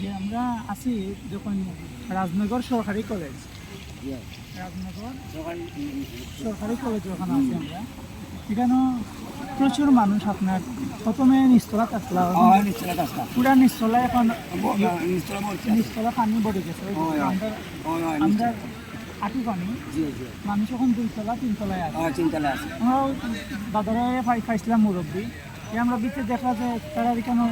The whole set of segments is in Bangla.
যে আমরা আছি যখন রাজনগর সরকারি কলেজ। রাজনগর সরকারি কলেজ ওখানে আছি আমরা। এখানে প্রচুর মানুষ আপনার প্রথমে নিস্তলা থাকলাম পুরা নিস্তলা এখন নিস্তলা পানি বড়ে গেছে। আমরা আমরা আটি পানি। মানুষ এখন দুইতলা তিনতলায় আছে। আমরা ওই দাদারা পাই- পাইছিলাম মুরব্বী। আমরা বিতে দেখা যায় তারা এখানে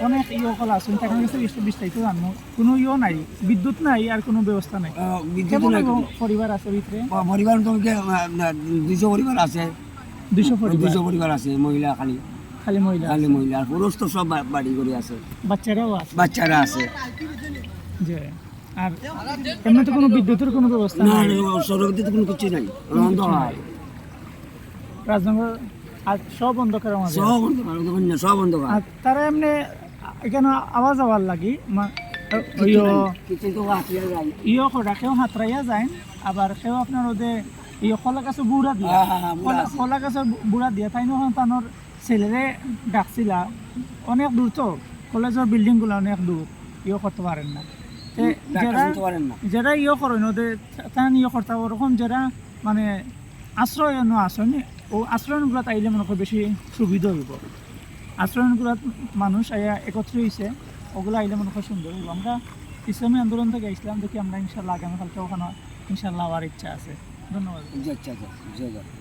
অনেক ইয়ে কলা আছেন তাদের কাছে বিস্তারিত- বিস্তারিত জানব কোনো ইয়ে নাই বিদ্যুৎ নাই আর কোনো ব্যবস্থা নাই। এবং পরিবার আছে ভিতরে? পরিবার তোমাকে দুশো পরিবার আছে। দুইশো পরিবার? দুশো পরিবার আছে মহিলা খালি। খালি মহিলা খালি মহিলা আর পুরুষ তো সব বাড়ি করে আছে। বাচ্চারাও আছে? বাচ্চারা আছে। যে আর এমনি তো কোনো বিদ্যুতের কোনো ব্যবস্থা না নাই? সড়কে কোনো কিছু নাই অন্ধকার। রাজনগর আর সব অন্ধকার সব অন্ধকার সব অন্ধকার। তারা এমনি এখানে আওয়াজ আওয়ার লাগি ইয়ো করা কেউ হাতরাইয়া যায় আবার কেউ আপনার ওদের ইয়ে কলা গাছে বুড়া দিয়া হ্যাঁ, হ্যাঁ, হ্যাঁ, কলা- গাছের বুড়া দিয়া তাই নহয় তানোর ছেলেরে ডাকছিলা। অনেক দূর তো কলেজের বিল্ডিংগুলো অনেক দূর ইয়ে করতে পারেন না। যারা ইয়ে করেন ওদের তান ইয়ে করতে ওরকম যারা মানে আশ্রয় ন আসেন ও আশ্রয়নগুলো তাইলে মনে করি বেশি সুবিধা হইব। আশ্রয়নগুলো মানুষ আয়া একত্র হয়েছে ওগুলো আইলে মনে হয় সুন্দর আমরা ইসলামী আন্দোলন থেকে ইসলাম দেখি আমরা ইনশাল্লাহ আগামীকালকে ওখানে ইনশাল্লাহ আবার ইচ্ছা আছে। ধন্যবাদ। আচ্ছা আচ্ছা আচ্ছা।